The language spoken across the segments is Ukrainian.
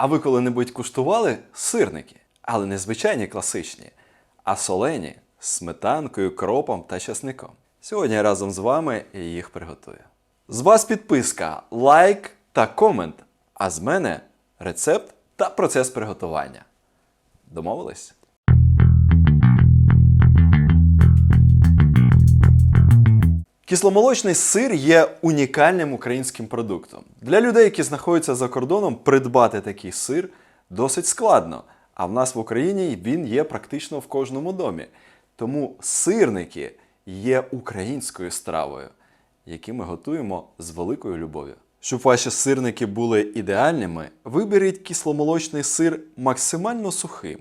А ви коли-небудь куштували сирники, але не звичайні класичні, а солені з сметанкою, кропом та часником. Сьогодні я разом з вами їх приготую. З вас підписка, лайк та комент, а з мене рецепт та процес приготування. Домовились? Кисломолочний сир є унікальним українським продуктом. Для людей, які знаходяться за кордоном, придбати такий сир досить складно. А в нас в Україні він є практично в кожному домі. Тому сирники є українською стравою, які ми готуємо з великою любов'ю. Щоб ваші сирники були ідеальними, виберіть кисломолочний сир максимально сухим.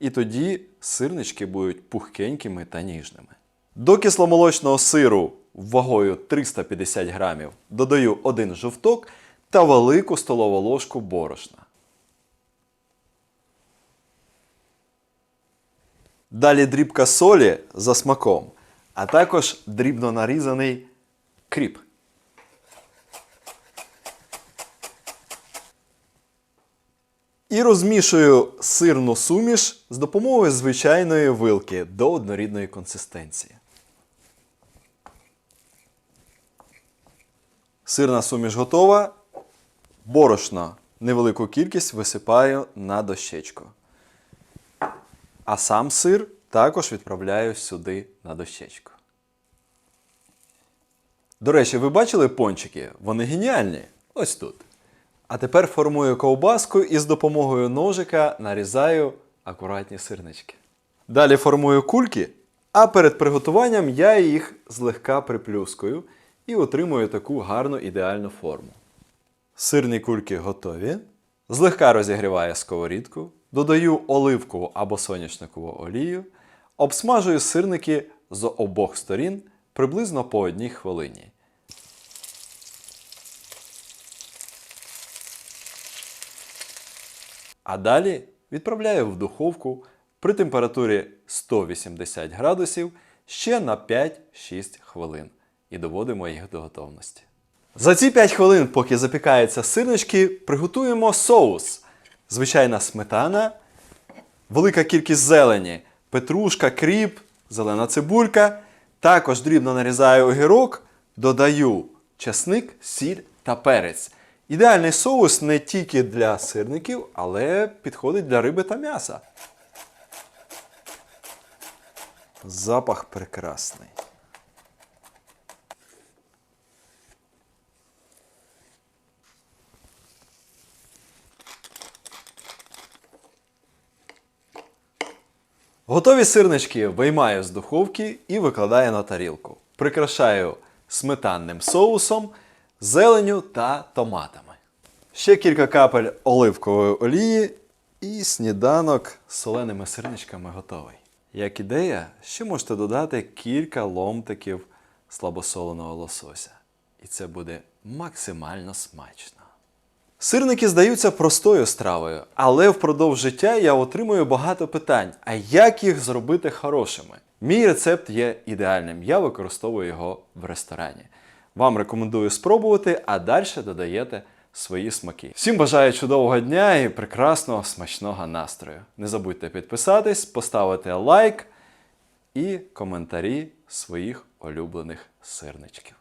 І тоді сирнички будуть пухкенькими та ніжними. До кисломолочного сиру вагою 350 грамів додаю один жовток та велику столову ложку борошна. Далі дрібка солі за смаком, а також дрібно нарізаний кріп. І розмішую сирну суміш з допомогою звичайної вилки до однорідної консистенції. Сирна суміш готова. Борошно невелику кількість висипаю на дощечку. А сам сир також відправляю сюди на дощечку. До речі, ви бачили пончики? Вони геніальні. Ось тут. А тепер формую ковбаску і з допомогою ножика нарізаю акуратні сирнички. Далі формую кульки, а перед приготуванням я їх злегка приплюскую і отримую таку гарну ідеальну форму. Сирні кульки готові. Злегка розігріваю сковорідку, додаю оливкову або соняшникову олію, обсмажую сирники з обох сторін приблизно по одній хвилині. А далі відправляю в духовку при температурі 180 градусів ще на 5-6 хвилин і доводимо їх до готовності. За ці 5 хвилин, поки запікаються сирнички, приготуємо соус. Звичайна сметана, велика кількість зелені, петрушка, кріп, зелена цибулька. Також дрібно нарізаю огірок, додаю часник, сіль та перець. Ідеальний соус не тільки для сирників, але підходить для риби та м'яса. Запах прекрасний. Готові сирнички виймаю з духовки і викладаю на тарілку. Прикрашаю сметанним соусом, зеленю та томатами. Ще кілька капель оливкової олії і сніданок з соленими сирничками готовий. Як ідея, ще можете додати кілька ломтиків слабосоленого лосося. І це буде максимально смачно. Сирники здаються простою стравою, але впродовж життя я отримую багато питань. А як їх зробити хорошими? Мій рецепт є ідеальним. Я використовую його в ресторані. Вам рекомендую спробувати, а далі додаєте свої смаки. Всім бажаю чудового дня і прекрасного смачного настрою. Не забудьте підписатись, поставити лайк і коментарі своїх улюблених сирничків.